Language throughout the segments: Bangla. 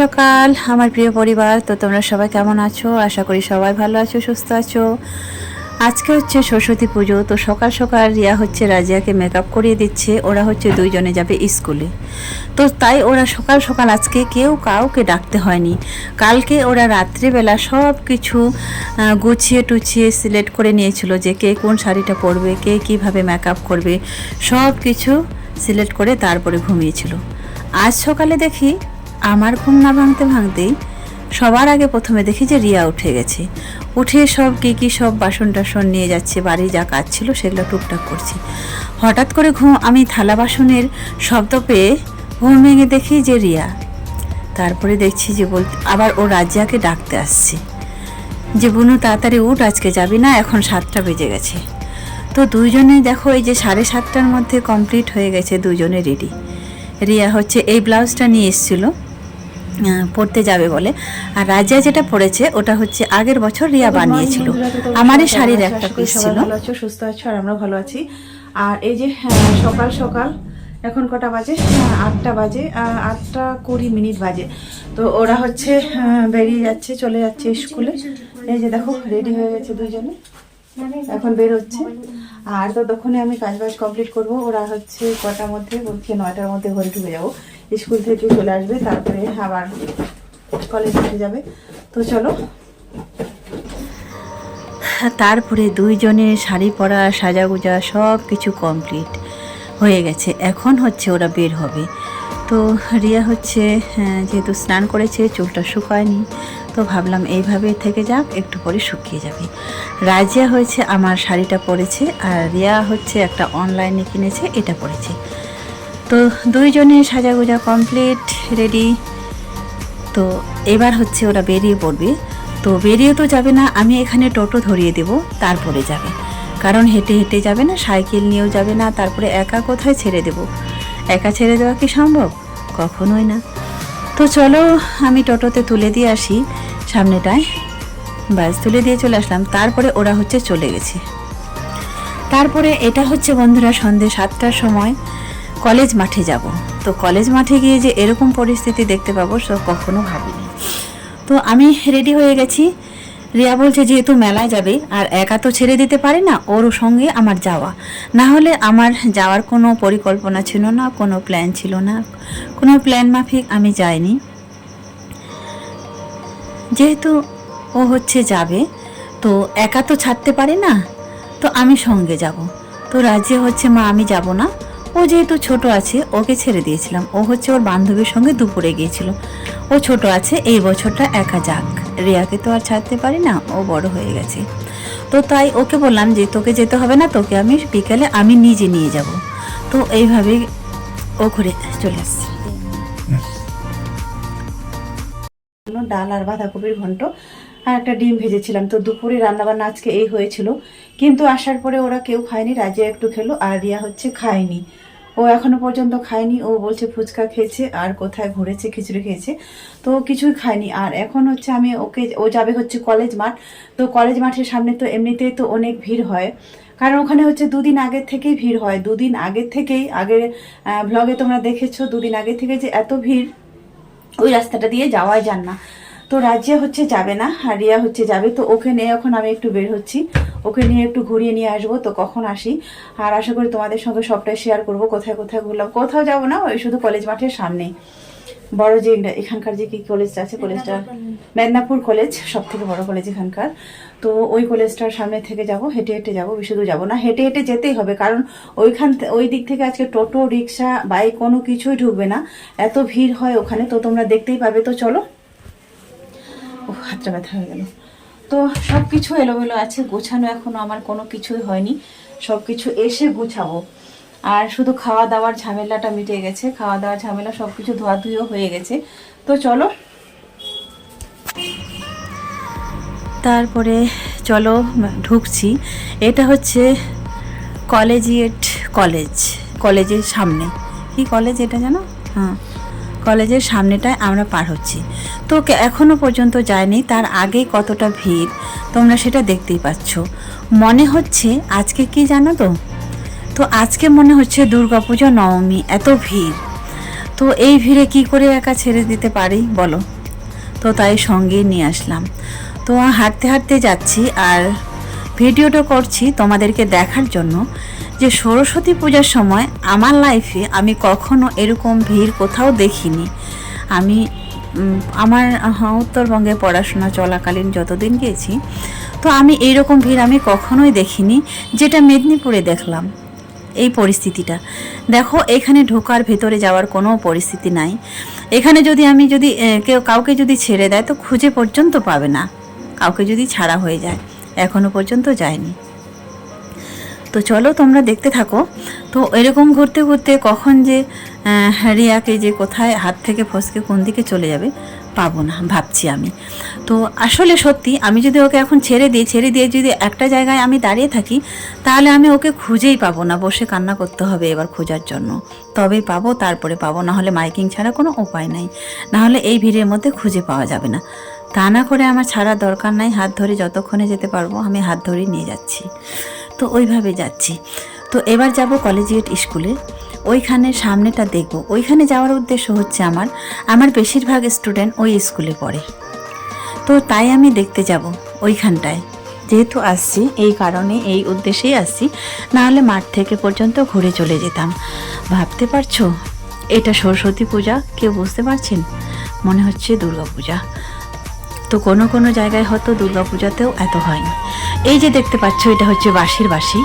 সকাল, আমার প্রিয় পরিবার। তো তোমরা সবাই কেমন আছো? আশা করি সবাই ভালো আছো, সুস্থ আছো। আজকে হচ্ছে সরস্বতী পুজো, তো সকাল সকাল রিয়া হচ্ছে রাজিয়াকে মেকআপ করিয়ে দিচ্ছে। ওরা হচ্ছে দুইজনে যাবে স্কুলে তো তাই ওরা সকাল সকাল আজকে কেউ কাউকে ডাকতে হয়নি। কালকে ওরা রাত্রিবেলা সব কিছু গুছিয়ে টুছিয়ে সিলেক্ট করে নিয়েছিল যে কে কোন শাড়িটা পরবে, কে কীভাবে মেকআপ করবে। সব কিছু সিলেক্ট করে তারপরে ঘুমিয়েছিল। আজ সকালে দেখি আমার ঘুম না ভাঙতে ভাঙতেই সবার আগে প্রথমে দেখি যে রিয়া উঠে গেছে। উঠে সব কী কী সব বাসন টাসন নিয়ে যাচ্ছে, বাড়ি যা কাজ ছিল সেগুলো টুকটাক করছি। হঠাৎ করে ঘুম, আমি থালা বাসনের শব্দ পেয়ে ঘুম ভেঙে দেখি যে রিয়া। তারপরে দেখছি যে বল, আবার ও রাজিয়াকে ডাকতে আসছে। যে বুনু, তাড়াতাড়ি উঠ, আজকে যাবি না, এখন সাতটা বেজে গেছে। তো দুইজনে দেখো, এই যে সাড়ে সাতটার মধ্যে কমপ্লিট হয়ে গেছে, দুজনে রেডি রিয়া হচ্ছে, এই ব্লাউজটা নিয়ে এসেছিল। পড়তে যাবে বলে। আর রাজিয়া যেটা পড়েছে ওটা হচ্ছে আগের বছর রিয়া বানিয়েছিল। আমারই শাড়ির একটা পিস ছিল। ভালো আছো সুস্থ আছো আর আমরা ভালো আছি। আর এই যে হ্যাঁ, সকাল সকাল এখন কটা বাজে? হ্যাঁ, আটটা বাজে আটটা কুড়ি মিনিট বাজে। তো ওরা হচ্ছে বেরিয়ে যাচ্ছে চলে যাচ্ছে স্কুলে। এই যে দেখো রেডি হয়ে গেছে দুজনে। এখন বের হচ্ছে। আর তো তখনই আমি কাজ বাজ কমপ্লিট করব। ওরা হচ্ছে কটার মধ্যে বলছে নয়টার মধ্যে ঘরে ঢুকে যাব। স্কুল থেকে চলে আসবে তারপরে আবার কলেজ থেকে যাবে। তো চলো। তারপরে দুইজনের শাড়ি পরা সাজাগুজা সব কিছু কমপ্লিট হয়ে গেছে। এখন হচ্ছে ওরা বের হবে। তো রিয়া হচ্ছে হ্যাঁ, যেহেতু স্নান করেছে চুলটা শুকায়নি তো ভাবলাম এইভাবে থেকে যাক একটু পরে শুকিয়ে যাবে। রাজিয়া হয়েছে আমার শাড়িটা পরেছে আর রিয়া হচ্ছে একটা অনলাইনে কিনেছে এটা পরেছে। তো দুইজনে সাজাগুজা কমপ্লিট রেডি তো এবার হচ্ছে ওরা বেরিয়ে পড়বে। তো বেরিয়ে তো যাবে না, আমি এখানে টোটো ধরিয়ে দেব, তারপরে যাবে। কারণ হেঁটে হেঁটে যাবে না, সাইকেল নিয়েও যাবে না, তারপরে একা কোথায় ছেড়ে দেব? একা ছেড়ে দেওয়া কি সম্ভব? কখনোই না। তো চলো, আমি টোটোতে তুলে দিয়ে আসি, সামনেটায়। ব্যাস, তুলে দিয়ে চলে আসলাম। তারপরে ওরা হচ্ছে চলে গেছে। তারপরে এটা হচ্ছে বন্ধুরা সন্ধে সাতটার সময়। কলেজ মাঠে যাব। তো কলেজ মাঠে গিয়ে যে এরকম পরিস্থিতি দেখতে পাবো, সে কখনো ভাবিনি। তো আমি রেডি হয়ে গেছি। রিয়া বলছে, যেহেতু মেলায় যাবে, আর একা তো ছেড়ে দিতে পারি না, ওর সঙ্গে আমার যাওয়া। না হলে আমার যাওয়ার কোনো পরিকল্পনা ছিল না, কোনো প্ল্যান ছিল না, কোনো প্ল্যান মাফিক আমি যাইনি। যেহেতু ও হচ্ছে যাবে, তো একা তো ছাড়তে পারে না, তো আমি সঙ্গে যাব। তো রাজ্যে হচ্ছে, মা, আমি যাব না। ও যেহেতু ছোট আছে, ওকে ছেড়ে দিয়েছিলাম। ও হচ্ছে ওর বান্ধবীর সঙ্গে দুপুরে গিয়েছিল। ও ছোট আছে, এই বছরটা একা যাক। রিয়াকে তো আর ছাড়তে পারি না, ও বড় হয়ে গেছে। তো তাই ওকে বললাম যে, তোকে যেতে হবে না, তোকে আমি বিকেলে আমি নিজে নিয়ে যাব। তো এইভাবেই ও ঘুরে চলে আসছে। ডাল আর বাঁধাকপির ঘন্ট আর একটা ডিম ভেজেছিলাম। তো দুপুরে রান্নাবান্না আজকে এই হয়েছিল। কিন্তু আসার পরে ওরা কেউ খায়নি, রাজিয়া একটু খেলো আর রিয়া হচ্ছে খায়নি। ও এখনও পর্যন্ত খায়নি। ও বলছে ফুচকা খেয়েছে আর কোথায় ঘুরেছে, খিচুড়ি খেয়েছে। তো কিছুই খায়নি। আর এখন হচ্ছে আমি ওকে, ও যাবে হচ্ছে কলেজ মাঠ। তো কলেজ মাঠের সামনে তো এমনিতেই তো অনেক ভিড় হয়। কারণ ওখানে হচ্ছে দুদিন আগের থেকেই ভিড় হয়। দুদিন আগের থেকেই, আগের ব্লগে তোমরা দেখেছ, দুদিন আগে থেকে যে এত ভিড়, ওই রাস্তাটা দিয়ে যাওয়াই যান না। তো রাজিয়া হচ্ছে যাবে না আর রিয়া হচ্ছে যাবে। তো ওকে নিয়ে এখন আমি একটু বের হচ্ছি। ওকে নিয়ে একটু ঘুরিয়ে নিয়ে আসব, তো কখন আসি? আর আশা করি তোমাদের সঙ্গে সবটাই শেয়ার করব। কোথায় কোথায় ঘুরলাম? কোথাও যাব না, ওই শুধু কলেজ মাঠের সামনেই। বড় যে এখানকার যে কি কলেজটা আছে কলেজটা মেদিনীপুর কলেজ সব থেকে বড় কলেজ এখানকার। তো ওই কলেজটার সামনে থেকে যাব, হেঁটে হেঁটে যাব দূর যাব না। হেঁটে হেঁটে যেতেই হবে, কারণ ওইখান ওই দিক থেকে আজকে টোটো, রিক্সা, বাইক কোনো কিছুই ঢুকবে না। এত ভিড় হয় ওখানে, তো তোমরা দেখতেই পাবে। তো চলো ও হাতটা ব্যথা হয়ে গেল। তো সব কিছু এলোমেলো আছে, গোছানো এখনও আমার কোনো কিছুই হয়নি। সব কিছু এসে গুছাবো। আর শুধু খাওয়া দাওয়ার ঝামেলাটা মিটে গেছে। খাওয়া দাওয়ার ঝামেলা সব কিছু ধোয়াধুয়িও হয়ে গেছে। তো চলো। তারপরে চলো, ঢুকছি। এটা হচ্ছে কলেজিয়েট কলেজ, কলেজের সামনে। কি কলেজ এটা জানো? হ্যাঁ। কলেজের সামনেটায় আমরা পার হচ্ছি। তো কে- এখনও পর্যন্ত যায়নি, তার আগে কতটা ভিড়, তোমরা সেটা দেখতেই পাচ্ছ। মনে হচ্ছে আজকে কি জানো তো? তো আজকে মনে হচ্ছে দুর্গাপূজা নবমী, এত ভিড়। তো এই ভিড়ে কি করে একা ছেড়ে দিতে পারি, বলো? তো তাই সঙ্গে নিয়ে আসলাম। তো হাঁটতে হাঁটতে যাচ্ছি আর ভিডিওটা করছি তোমাদেরকে দেখার জন্য যে সরস্বতী পূজার সময় আমার লাইফে আমি কখনো এরকম ভিড় কোথাও দেখিনি। আমি আমার উত্তরবঙ্গে পড়াশোনা চলাকালীন যতদিন গিয়েছি তো আমি এইরকম ভিড় আমি কখনোই দেখিনি, যেটা মেদিনীপুরে দেখলাম, এই পরিস্থিতিটা। দেখো, এখানে ঢোকার ভেতরে যাওয়ার কোনো পরিস্থিতি নাই। এখানে যদি আমি যদি কেউ কাউকে যদি ছেড়ে দেয়, তো খুঁজে পর্যন্ত পাবে না। কাউকে যদি ছাড়া হয়ে যায়, এখনও পর্যন্ত যায়নি। তো চলো তোমরা দেখতে থাকো। তো এরকম ঘুরতে ঘুরতে কখন যে রিয়াকে যে কোথায় হাত থেকে ফসকে কোন দিকে চলে যাবে, পাবো না, ভাবছি আমি। তো আসলে সত্যি, আমি যদি ওকে এখন ছেড়ে দিই, ছেড়ে দিয়ে যদি একটা জায়গায় আমি দাঁড়িয়ে থাকি, তাহলে আমি ওকে খুঁজেই পাবো না, বসে কান্না করতে হবে এবার খোঁজার জন্য। তবেই পাবো, তারপরে পাবো, না হলে মাইকিং ছাড়া কোনো উপায় নাই। না হলে এই ভিড়ের মধ্যে খুঁজে পাওয়া যাবে না। তা না করে আমার ছাড়া দরকার নাই, হাত ধরে যতক্ষণে যেতে পারব, আমি হাত ধরেই নিয়ে যাচ্ছি। তো ওইভাবে যাচ্ছি। তো এবার যাব কলেজিয়েট স্কুলে। ওইখানে সামনেটা দেখব। ওইখানে যাওয়ার উদ্দেশ্য হচ্ছে আমার আমার বেশিরভাগ স্টুডেন্ট ওই স্কুলে পড়ে। তো তাই আমি দেখতে যাব ওইখানটায়। যেহেতু আসছি, এই কারণে এই উদ্দেশ্যেই আসছি। নাহলে মাঠ থেকে পর্যন্ত ঘুরে চলে যেতাম। ভাবতে পারছ? এটা সরস্বতী পূজা, কেউ বুঝতে পারছেন? মনে হচ্ছে দুর্গা পূজা তো কোনো কোনো জায়গায় হয়তো দুর্গা পূজাতেও এত হয়নি এই যে দেখতে পাচ্ছ, এটা হচ্ছে বাঁশির বাঁশি।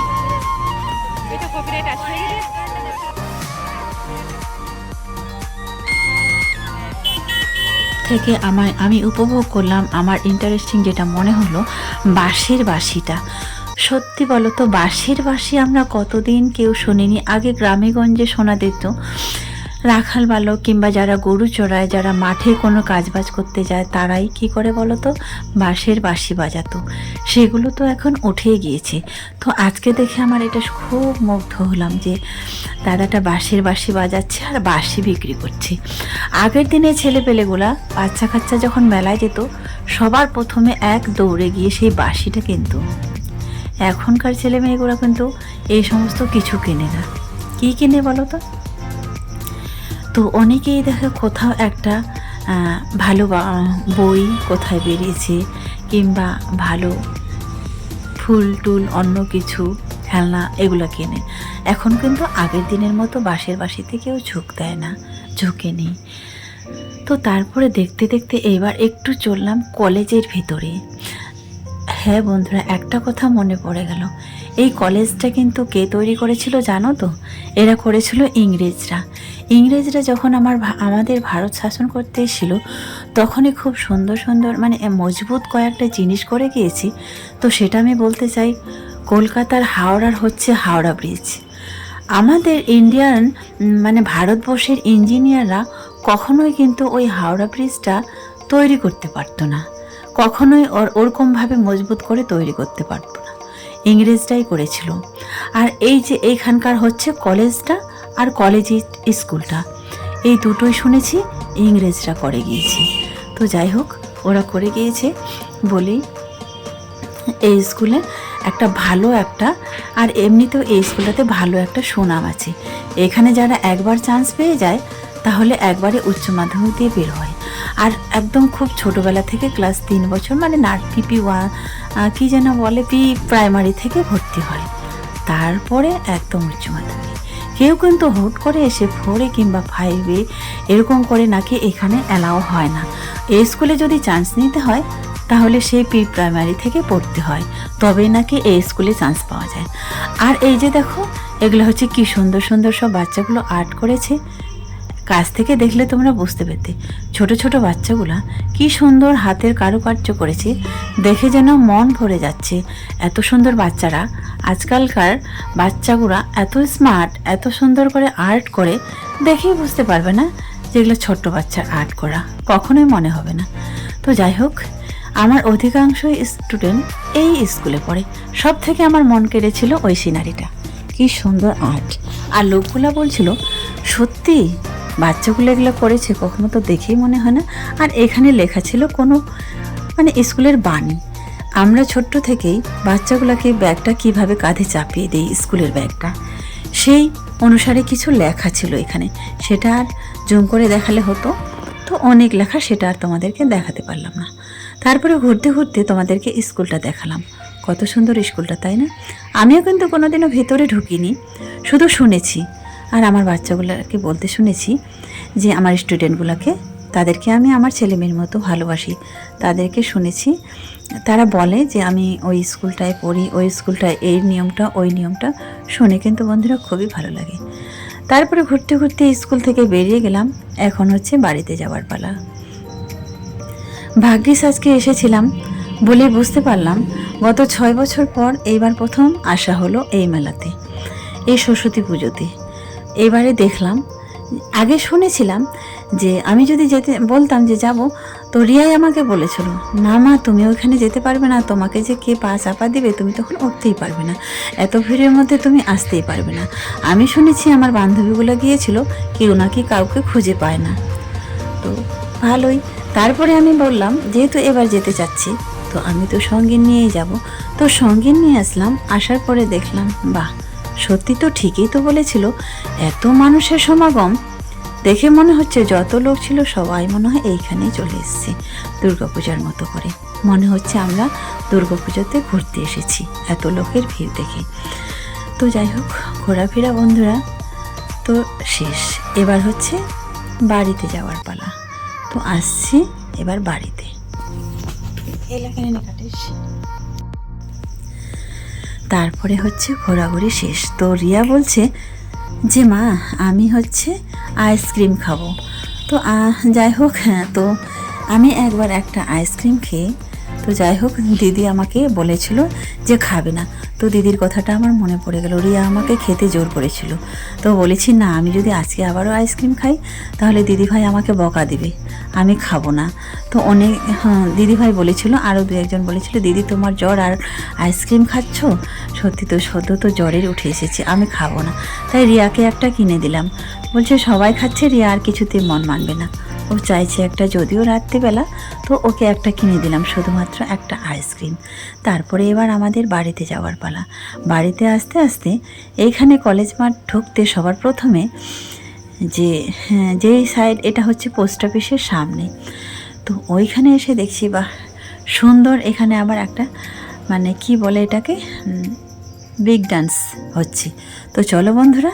থেকে আমার আমি উপভোগ করলাম আমার ইন্টারেস্টিং যেটা মনে হলো, বাঁশির বাঁশিটা। সত্যি বলো তো, বাঁশির বাঁশি আমরা কতদিন কেউ শুনিনি? আগে গ্রামেগঞ্জে শোনা দিত রাখাল বালক কিংবা যারা গরু চড়ায়, যারা মাঠে কোনো কাজবাজ করতে যায়, তারাই কি করে বলো তো বাঁশের বাঁশি বাজাতো। সেগুলো তো এখন উঠে গিয়েছে। তো আজকে দেখে আমার এটা খুব মুগ্ধ হলাম যে দাদাটা বাঁশের বাঁশি বাজাচ্ছে আর বাঁশি বিক্রি করছে। আগের দিনে ছেলেপেলেগুলা বাচ্চা কাচ্চা যখন মেলায় যেত, সবার প্রথমে এক দৌড়ে গিয়ে সেই বাঁশিটা কিন্তু। এখনকার ছেলে মেয়েগুলো কিন্তু এই সমস্ত কিছু কেনে না। কী কিনে বলো তো তো অনেকেই দেখে কোথাও একটা ভালো বই কোথায় বেরিয়েছে কিংবা ভালো ফুল টুল, অন্য কিছু, খেলনা এগুলো কেনে। এখন কিন্তু আগের দিনের মতো বাঁশের বাঁশিতে কেউ ঝুঁক দেয় না, ঝুঁকে নেই। তো তারপরে দেখতে দেখতে এবার একটু চললাম কলেজের ভিতরে। হ্যাঁ বন্ধুরা, একটা কথা মনে পড়ে গেল। এই কলেজটা কিন্তু কে তৈরি করেছিল জানো তো? এরা করেছিল ইংরেজরা। ইংরেজরা যখন আমার আমাদের ভারত শাসন করতে এসেছিল, তখনই খুব সুন্দর সুন্দর মানে মজবুত কয়েকটা জিনিস করে গিয়েছি। তো সেটা আমি বলতে চাই, কলকাতার হাওড়ার হচ্ছে হাওড়া ব্রিজ। আমাদের ইন্ডিয়ান মানে ভারতবর্ষের ইঞ্জিনিয়াররা কখনোই কিন্তু ওই হাওড়া ব্রিজটা তৈরি করতে পারতো না। কখনোই ওর, ওরকমভাবে মজবুত করে তৈরি করতে পারতো না। ইংরেজরাই করেছিল। আর এই যে এইখানকার হচ্ছে কলেজটা আর কলেজ স্কুলটা। এই দুটোই শুনেছি, ইংরেজরা করে গিয়েছে। তো যাই হোক, ওরা করে গিয়েছে বলেই এই স্কুলে একটা ভালো একটা আর এমনিতেও এই স্কুলটাতে ভালো একটা সুনাম আছে। এখানে যারা একবার চান্স পেয়ে যায়, তাহলে একবারে উচ্চ মাধ্যমিক দিয়ে বের হয়। আর একদম খুব ছোটোবেলা থেকে ক্লাস তিন বছর মানে নাট পিপি ওয়ান কী যেন বলে পি প্রাইমারি থেকে ভর্তি হয়। তারপরে একদম উচ্চ মাধ্যমিক। কেউ কিন্তু হুট করে এসে ফোরে কিংবা ফাইভে এরকম করে নাকি এখানে অ্যালাও হয় না। এই স্কুলে যদি চান্স নিতে হয়, তাহলে সেই প্রি প্রাইমারি থেকে পড়তে হয়। তবেই নাকি এই স্কুলে চান্স পাওয়া যায়। আর এই যে দেখো, এগুলো হচ্ছে কি সুন্দর সুন্দর সব বাচ্চাগুলো আর্ট করেছে। কাছ থেকে দেখলে তোমরা বুঝতে পেতে ছোট ছোট বাচ্চাগুলা কি সুন্দর হাতের কারুকার্য করেছে, দেখে যেন মন ভরে যাচ্ছে। এত সুন্দর বাচ্চারা, আজকালকার বাচ্চাগুলা এত স্মার্ট এত সুন্দর করে আর্ট করে, দেখেই বুঝতে পারবে না যেগুলো ছোট্ট বাচ্চার আর্ট করা। কখনোই মনে হবে না। তো যাই হোক, আমার অধিকাংশ স্টুডেন্ট এই স্কুলে পড়ে। সব থেকে আমার মন কেড়েছিল ওই সিনারিটা কি সুন্দর আর্ট আর লোকগুলা বলছিল, সত্যি বাচ্চাগুলো এগুলো করেছে, কখনো তো দেখেই মনে হয় না। আর এখানে লেখা ছিল কোনো মানে স্কুলের বাণী আমরা ছোট্ট থেকেই বাচ্চাগুলোকে ব্যাগটা কীভাবে কাঁধে চাপিয়ে দিই স্কুলের ব্যাগটা, সেই অনুসারে কিছু লেখা ছিল এখানে। সেটা আর জুম করে দেখালে হতো, তো অনেক লেখা সেটা আর তোমাদেরকে দেখাতে পারলাম না। তারপরে ঘুরতে ঘুরতে তোমাদেরকে স্কুলটা দেখালাম। কত সুন্দর স্কুলটা, তাই না? আমিও কিন্তু কোনোদিনও ভেতরে ঢুকিনি, শুধু শুনেছি। আর আমার বাচ্চাগুলোকে বলতে শুনেছি যে আমার স্টুডেন্টগুলোকে, তাদেরকে আমি আমার ছেলে মেয়ের মতো ভালোবাসি। তাদেরকে শুনেছি, তারা বলে যে আমি ওই স্কুলটায় পড়ি, ওই স্কুলটায় এই নিয়মটা, ওই নিয়মটা। শুনে কিন্তু বন্ধুরা খুবই ভালো লাগে। তারপরে ঘুরতে ঘুরতে স্কুল থেকে বেরিয়ে গেলাম, এখন হচ্ছে বাড়িতে যাওয়ার পালা। ভাগ্যিস আজকে এসেছিলাম বলে বুঝতে পারলাম, গত ছয় বছর পর এইবার প্রথম আসা হলো এই মেলাতে, এই সরস্বতী পুজোতে। এবারে দেখলাম, আগে শুনেছিলাম যে আমি যদি যেতে, বলতাম যে যাব, তো রিয়াই আমাকে বলেছিল, না মা, তুমি ওখানে যেতে পারবে না, তোমাকে যে কে পা চাপা দিবে, তুমি তখন উঠতেই পারবে না, এত ভিড়ের মধ্যে তুমি আসতেই পারবে না। আমি শুনেছি আমার বান্ধবীগুলো গিয়েছিল, কেউ নাকি কাউকে খুঁজে পায় না। তো ভালোই, তারপরে আমি বললাম, যেহেতু এবার যেতে চাচ্ছি, তো আমি তো সঙ্গীন নিয়েই যাব। তো সঙ্গীন নিয়ে আসলাম, আসার পরে দেখলাম, বাহ সত্যি তো ঠিকই তো বলেছিল, এত মানুষের সমাগম। দেখে মনে হচ্ছে যত লোক ছিল সবাই মনে হয় এইখানেই চলে এসেছে দুর্গাপূজার মতো করে। মনে হচ্ছে আমরা দুর্গাপুজোতে ঘুরতে এসেছি, এত লোকের ভিড় দেখে। তো যাই হোক, ঘোরাফেরা বন্ধুরা, তো শেষ। এবার হচ্ছে বাড়িতে যাওয়ার পালা। তো আসছি এবার বাড়িতে। এলাকায় কাটিস। তারপরে হচ্ছে ঘোরাঘুরি শেষ। তো রিয়া বলছে যে, মা, আমি হচ্ছে আইসক্রিম খাব। তো যাই হোক হ্যাঁ তো আমি একবার একটা আইসক্রিম খেয়ে, তো যাই হোক, দিদি আমাকে বলেছিল যে, খাবে না। তো দিদির কথাটা আমার মনে পড়ে গেল। রিয়া আমাকে খেতে জোর করেছিল। তো বলেছি, না, আমি যদি আজকে আবারও আইসক্রিম খাই, তাহলে দিদিভাই আমাকে বকা দিবে। আমি খাব না। তো অনেক হ্যাঁ দিদিভাই বলেছিল, আরও দু একজন বলেছিল, দিদি, তোমার জ্বর আর আইসক্রিম খাচ্ছ? সত্যি তো, সদ্য তো জ্বরের উঠে এসেছে, আমি খাব না। তাই রিয়াকে একটা কিনে দিলাম। বলছে, সবাই খাচ্ছে, রিয়া আর কিছুতে মন মানবে না। ও চাইছে একটা যদিও রাত্রিবেলা, তো ওকে একটা কিনে দিলাম, শুধুমাত্র একটা আইসক্রিম তারপরে এবার আমাদের বাড়িতে যাওয়ার পালা। বাড়িতে আসতে আসতে এইখানে কলেজ মাঠ ঢুকতে সবার প্রথমে যে হ্যাঁ যেই সাইড এটা হচ্ছে পোস্ট অফিসের সামনে। তো ওইখানে এসে দেখছি, বাহ, সুন্দর এখানে আবার একটা মানে কি বলে এটাকে? বিগ ডান্স হচ্ছে। তো চলো বন্ধুরা